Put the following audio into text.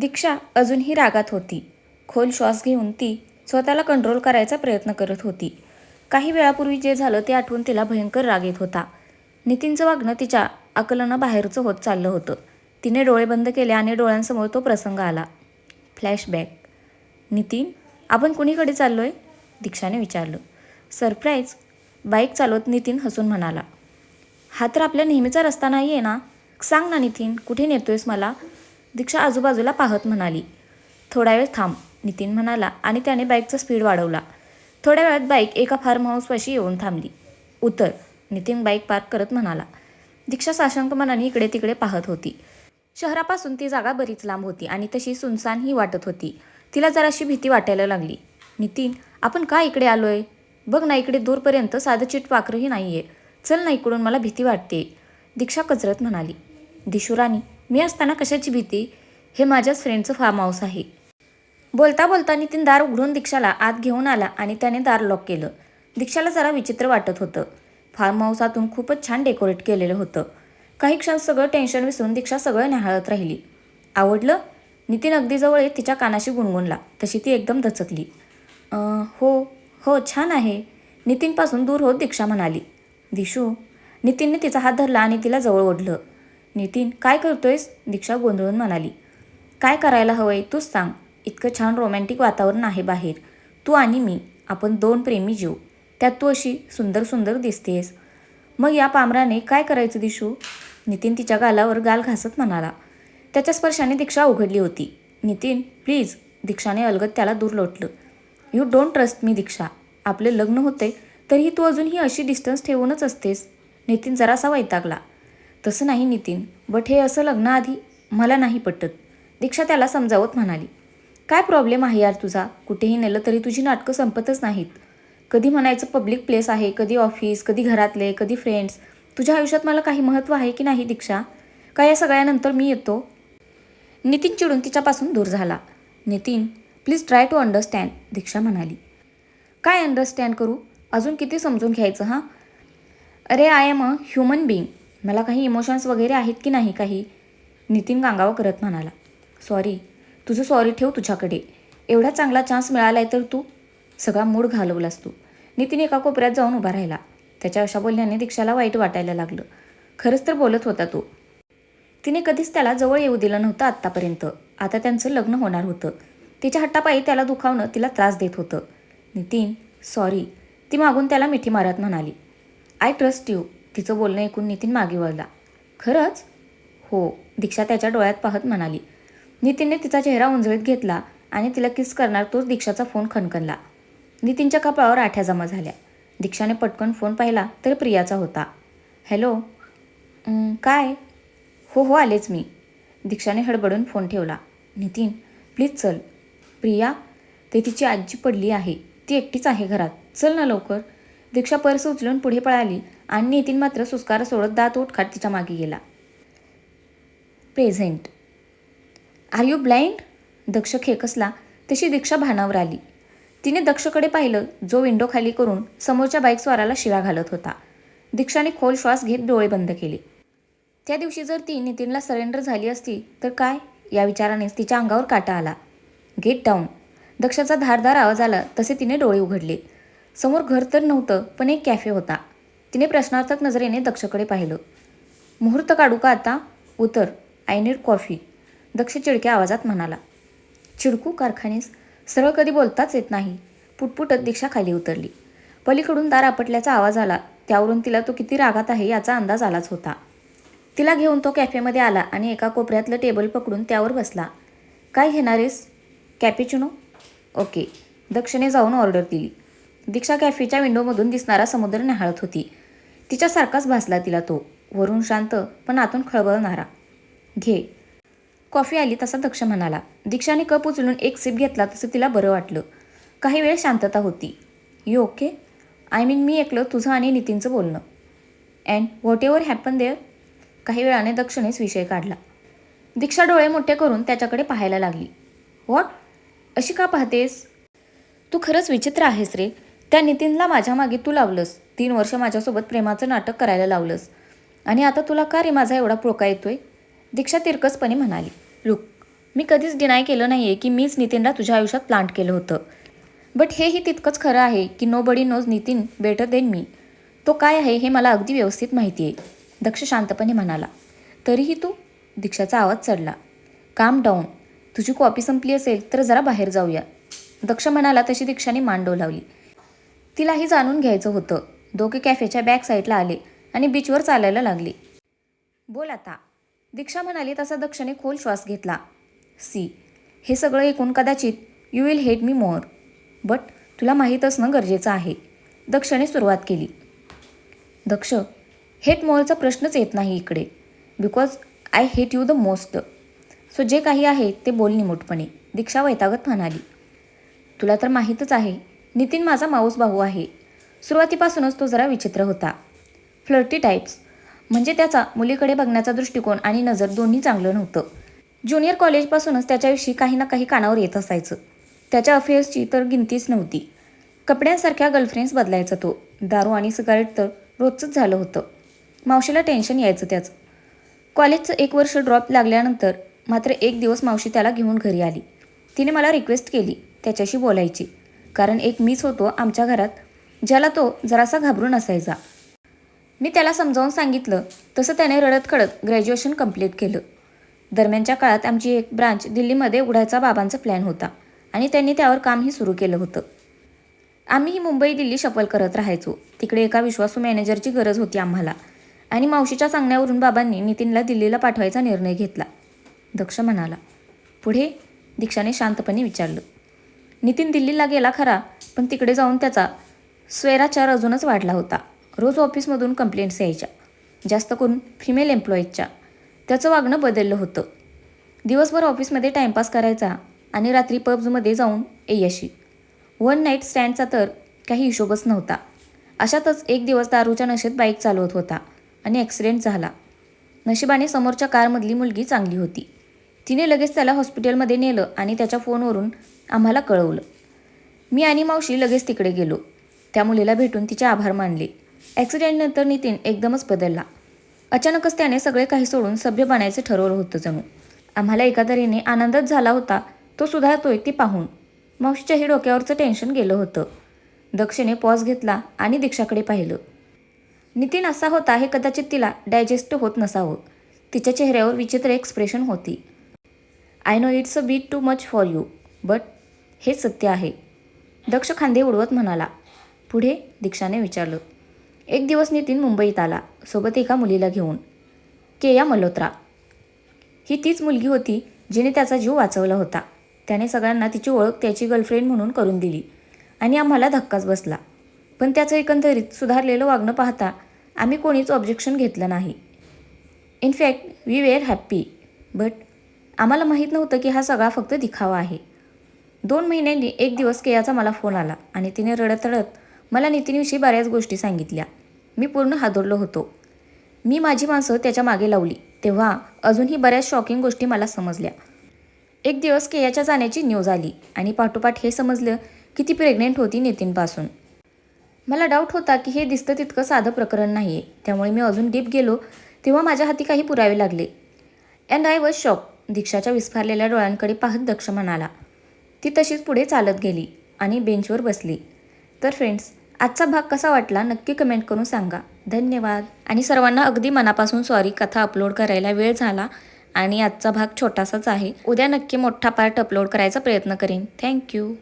दीक्षा अजूनही रागात होती. खोल श्वास घेऊन ती स्वतःला कंट्रोल करायचा प्रयत्न करत होती. काही वेळापूर्वी जे झालं ते आठवून तिला भयंकर राग येत होता. नितीनचं वागणं तिच्या आकलनं बाहेरचं होत चाललं होतं. तिने डोळे बंद केले आणि डोळ्यांसमोर तो प्रसंग आला. फ्लॅशबॅक नितीन आपण कुणीकडे चाललो आहे दीक्षाने विचारलं. सरप्राईज बाईक चालवत नितीन हसून म्हणाला. हा तर आपल्या नेहमीचा रस्ता नाही आहे ना? सांग ना नितीन कुठे नेतोयस मला? दीक्षा आजूबाजूला पाहत म्हणाली थोडा वेळ थांब नितीन म्हणाला आणि त्याने बाईकचा स्पीड वाढवला. थोड्या वेळात बाईक एका फार्म हाऊसपाशी येऊन थांबली. उतर नितीन बाईक पार्क करत म्हणाला. दीक्षा साशंक मनाने इकडे तिकडे पाहत होती. शहरापासून ती जागा बरीच लांब होती आणि तशी सुनसानही वाटत होती. तिला जराशी भीती वाटायला लागली. नितीन आपण का इकडे आलोय? बघ ना इकडे दूरपर्यंत साधं चिटपाखरंही नाही आहे चल ना इकडून मला भीती वाटते दीक्षा कचरत म्हणाली. दिशुराणी मी असताना कशाची भीती? हे माझ्याच फ्रेंडचं फार्म हाऊस आहे. बोलता बोलता नितीन दार उघडून दीक्षाला आत घेऊन आला आणि त्याने दार लॉक केलं. दीक्षाला जरा विचित्र वाटत होतं. फार्म हाऊसातून खूपच छान डेकोरेट केलेलं होतं. काही क्षण सगळं टेन्शन विसरून दीक्षा सगळं न्याहाळत राहिली. आवडलं? नितीन अगदी जवळ येत तिच्या कानाशी गुणगुणला. तशी ती एकदम दचकली. हो हो छान आहे. नितीनपासून दूर होत दीक्षा म्हणाली. दिशू नितीनने तिचा हात धरला आणि तिला जवळ ओढलं. नितीन काय करतोयस? दीक्षा गोंधळून म्हणाली. काय करायला हवंय तूच सांग. इतकं छान रोमॅन्टिक वातावरण आहे बाहेर. तू आणि मी आपण दोन प्रेमी जीव. त्यात तू अशी सुंदर सुंदर दिसतेस. मग या पामराने काय करायचं दिशू? नितीन तिच्या गालावर गाल घासत म्हणाला. त्याच्या स्पर्शाने दीक्षा उघडली होती. नितीन प्लीज दीक्षाने अलगत त्याला दूर लोटलं. You don't trust me Diksha. आपले लग्न होते तरीही तू अजूनही अशी डिस्टन्स ठेवूनच असतेस. नितीन जरासा वैतागला. तसं नाही नितीन बट हे असं लग्नाआधी मला नाही पटत. दीक्षा त्याला समजावत म्हणाली काय प्रॉब्लेम आहे यार तुझा? कुठेही नेलं तरी तुझी नाटकं संपतच नाहीत. कधी म्हणायचं पब्लिक प्लेस आहे कधी ऑफिस कधी घरातले कधी फ्रेंड्स तुझ्या आयुष्यात मला काही महत्त्व आहे की नाही दीक्षा? काय या सगळ्यानंतर मी येतो? नितीन चिडून तिच्यापासून दूर झाला. Nitin please try to understand Diksha म्हणाली. काय अंडरस्टँड करू? अजून किती समजून घ्यायचं हां? अरे I am a human being मला काही इमोशन्स वगैरे आहेत की नाही काही? नितीन गांगावा करत म्हणाला. सॉरी तुझं सॉरी ठेव तुझ्याकडे. एवढा चांगला चान्स मिळाला आहे तर तू सगळा मूड घालवलास तू. नितीन एका कोपऱ्यात जाऊन उभा राहिला. त्याच्या अशा बोलण्याने दीक्षाला वाईट वाटायला लागलं. खरंच तर बोलत होता तो. तिने कधीच त्याला जवळ येऊ दिलं नव्हतं आत्तापर्यंत. आता त्यांचं लग्न होणार होतं. तिच्या हट्टापायी त्याला दुखावणं तिला त्रास देत होतं. नितीन सॉरी ती मागून त्याला मिठी मारत म्हणाली. आय ट्रस्ट यू तिचं बोलणं ऐकून नितीन मागे वळला. खरंच? हो दीक्षा त्याच्या डोळ्यात पाहत म्हणाली. नितीनने तिचा चेहरा उंजळीत घेतला आणि तिला किस करणार तोच दीक्षाचा फोन खणखणला. नितीनच्या कपाळावर आठ्या जमा झाल्या. दीक्षाने पटकन फोन पाहिला तर प्रियाचा होता. हॅलो? काय? हो हो आलेच मी. दीक्षाने हडबडून फोन ठेवला. नितीन प्लीज चल. प्रिया ते तिची आजी पडली आहे. ती एकटीच आहे घरात. चल ना लवकर. दीक्षा पर्स उचलून पुढे पळाली आणि नितीन मात्र सुस्कार सोडत दात ओठ तिच्यामागे गेला. Present are you blind Daksh खेकसला. तशी दीक्षा भानावर आली. तिने दक्षकडे पाहिलं जो विंडो खाली करून समोरच्या बाईकस्वाराला शिरा घालत होता. दीक्षाने खोल श्वास घेत डोळे बंद केले. त्या दिवशी जर ती नितीनला सरेंडर झाली असती तर काय? या विचारानेच तिच्या अंगावर काटा आला. गेट डाऊन दक्षाचा धारदार आवाज आला तसे तिने डोळे उघडले. समोर घर तर नव्हतं पण एक कॅफे होता. तिने प्रश्नार्थक नजरेने दक्षकडे पाहिलं. मुहूर्त काढू का आता उतर. आय नीड कॉफी दक्ष चिडक्या आवाजात म्हणाला. चिडकू कारखानीस? सरळ कधी बोलताच येत नाही. पुटपुटत दीक्षा खाली उतरली. पलीकडून दार आपटल्याचा आवाज आला. त्यावरून तिला तो किती रागात आहे याचा अंदाज आलाच होता. तिला घेऊन तो कॅफेमध्ये आला आणि एका कोपऱ्यातलं टेबल पकडून त्यावर बसला. काय घेणारेस? कॅपेचिनो? ओके. दक्षिणे जाऊन ऑर्डर दिली. दीक्षा कॅफेच्या विंडोमधून दिसणारा समुद्र न्याहाळत होती. तिच्यासारखाच भासला तिला तो. वरून शांत पण आतून खळबळणारा. घे. कॉफी आली तसा दक्ष म्हणाला. दीक्षाने कप उचलून एक सिप घेतला तसं तिला बरं वाटलं. काही वेळ शांतता होती. You okay? आय मीन मी ऐकलं तुझं आणि नितीनचं बोलणं. And whatever happen there? काही वेळाने दक्षिणेच विषय काढला. दीक्षा डोळे मोठे करून त्याच्याकडे पाहायला लागली. व्हॉट? अशी का पाहतेस? तू खरंच विचित्र आहेस रे. त्या नितीनला माझ्या मागे तू लावलंस. तीन वर्ष माझ्यासोबत प्रेमाचं नाटक करायला लावलंस. आणि आता तुला का रे माझा एवढा पोका येतोय? दीक्षा तिरकसपणे म्हणाली लुक मी कधीच डिनाय केलं नाही आहे की मीच नितीनला तुझ्या आयुष्यात प्लांट केलं होतं. बट हेही तितकंच खरं आहे की nobody knows Nitin better than me तो काय आहे हे मला अगदी व्यवस्थित माहिती आहे. दक्ष शांतपणे म्हणाला तरीही तू? दीक्षाचा आवाज चढला काम डाऊन तुझी कॉपी संपली असेल तर जरा बाहेर जाऊया. दक्ष म्हणाला तशी दीक्षाने मान डोलावली. तिलाही जाणून घ्यायचं होतं. दोघे कॅफेच्या बॅक साईडला आले आणि बीचवर चालायला लागले. बोल आता. दीक्षा म्हणाली तसा दक्षने खोल श्वास घेतला. सी. हे सगळं ऐकून कदाचित you will hate me more. But तुला माहीत असणं गरजेचं आहे. दक्षने सुरुवात केली. दक्ष हेट मोरचा प्रश्नच येत नाही इकडे. Because I hate you the most. So जे काही आहे ते बोल निमूटपणे. दीक्षा वैतागत म्हणाली. तुला तर माहीतच आहे नितीन माझा माऊस भाऊ आहे. सुरुवातीपासूनच तो जरा विचित्र होता. फ्लर्टी टाईप्स म्हणजे त्याचा मुलीकडे बघण्याचा दृष्टिकोन आणि नजर दोन्ही चांगलं नव्हतं. ज्युनियर कॉलेजपासूनच त्याच्याविषयी काही ना काही कानावर येत असायचं. त्याच्या अफेअर्सची तर गिनतीच नव्हती. कपड्यांसारख्या गर्लफ्रेंड्स बदलायचा तो. दारू आणि सिगारेट तर रोजचंच झालं होतं. मावशीला टेन्शन यायचं त्याचं. कॉलेजचं एक वर्ष ड्रॉप लागल्यानंतर मात्र एक दिवस मावशी त्याला घेऊन घरी आली. तिने मला रिक्वेस्ट केली त्याच्याशी बोलायची. कारण एक मीच होतो आमच्या घरात ज्याला तो जरासा घाबरून असायचा. मी त्याला समजावून सांगितलं तसं त्याने रडत खडत ग्रॅज्युएशन कंप्लीट केलं. दरम्यानच्या काळात आमची एक ब्रांच दिल्लीमध्ये उघडायचा बाबांचा प्लॅन होता आणि त्यांनी त्यावर कामही सुरू केलं होतं. आम्ही ही मुंबई दिल्ली शपल करत राहायचो. तिकडे एका विश्वासू मॅनेजरची गरज होती आम्हाला आणि मावशीच्या सांगण्यावरून बाबांनी नितीनला दिल्लीला पाठवायचा निर्णय घेतला. दक्ष म्हणाला पुढे दीक्षाने शांतपणे विचारलं. नितीन दिल्लीला गेला खरा पण तिकडे जाऊन त्याचा स्वैराचार अजूनच वाढला होता. रोज ऑफिसमधून कंप्लेंट्स यायच्या. जास्त करून फिमेल एम्प्लॉईजच्या त्याचं वागणं बदललं होतं. दिवसभर ऑफिसमध्ये टाईमपास करायचा आणि रात्री पब्जमध्ये जाऊन यशी वन नाईट स्टँडचा तर काही हिशोबच नव्हता. अशातच एक दिवस दारूच्या नशेत बाईक चालवत होता आणि ॲक्सिडेंट झाला. नशिबाने समोरच्या कारमधली मुलगी चांगली होती. तिने लगेच त्याला हॉस्पिटलमध्ये नेलं आणि त्याच्या फोनवरून आम्हाला कळवलं. मी आणि मावशी लगेच तिकडे गेलो. त्या मुलीला भेटून तिचे आभार मानले. ॲक्सिडेंटनंतर नितीन एकदमच बदलला. अचानकच त्याने सगळे काही सोडून सभ्य बनायचं ठरवलं होतं जणू. आम्हाला एका तऱ्हेने आनंदच झाला होता तो सुधारतोय ती पाहून. मावशीच्याही डोक्यावरचं टेन्शन गेलं होतं. दक्षिणे पॉज घेतला आणि दीक्षाकडे पाहिलं. नितीन असा होता हे कदाचित तिला डायजेस्ट होत नसावं. तिच्या चेहऱ्यावर विचित्र एक्सप्रेशन होती. I know it's a bit too much for you but हे सत्य आहे. दक्ष खांदे उडवत म्हणाला. पुढे दीक्षाने विचारलं. एक दिवस नितीन मुंबईत आला सोबत एका मुलीला घेऊन. केया मल्होत्रा. ही तीच मुलगी होती जिने त्याचा जीव वाचवला होता. त्याने सगळ्यांना तिची ओळख त्याची गर्लफ्रेंड म्हणून करून दिली आणि आम्हाला धक्काच बसला. पण त्याचं एकंदरीत सुधारलेलं वागणं पाहता आम्ही कोणीच ऑब्जेक्शन घेतलं नाही. In fact we were happy but आम्हाला माहीत नव्हतं की हा सगळा फक्त दिखावा आहे. दोन महिन्यांनी एक दिवस केयाचा मला फोन आला आणि तिने रडत रडत मला नितीनविषयी बऱ्याच गोष्टी सांगितल्या. मी पूर्ण हादरलो होतो. मी माझी माणसं त्याच्यामागे लावली तेव्हा अजूनही बऱ्याच शॉकिंग गोष्टी मला समजल्या. एक दिवस केयाच्या जाण्याची न्यूज आली आणि पाठोपाठ हे समजलं की ती प्रेग्नेंट होती नितीनपासून. मला डाऊट होता की हे दिसतं तितकं साधं प्रकरण नाही आहे त्यामुळे मी अजून डीप गेलो तेव्हा माझ्या हाती काही पुरावे लागले. अँड आय वॉज शॉक दीक्षाच्या विस्फारलेल्या डोळ्यांकडे पाहत दक्ष म्हणाला ती तशीच पुढे चालत गेली आणि बेंचवर बसली. तर फ्रेंड्स आजचा भाग कसा वाटला नक्की कमेंट करून सांगा. धन्यवाद. आणि सर्वांना अगदी मनापासून सॉरी कथा अपलोड करायला वेळ झाला आणि आजचा भाग छोटासाच आहे. उद्या नक्की मोठा पार्ट अपलोड करायचा प्रयत्न करेन. थँक्यू